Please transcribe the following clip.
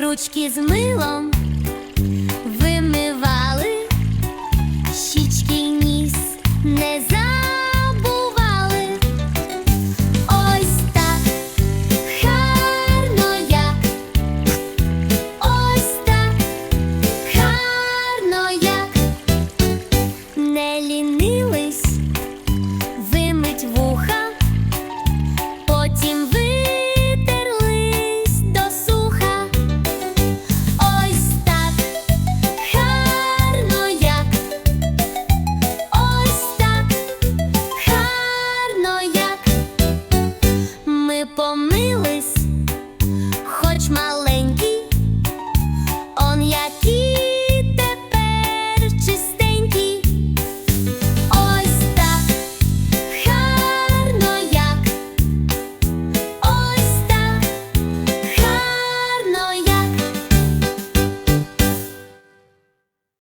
ручки з милом.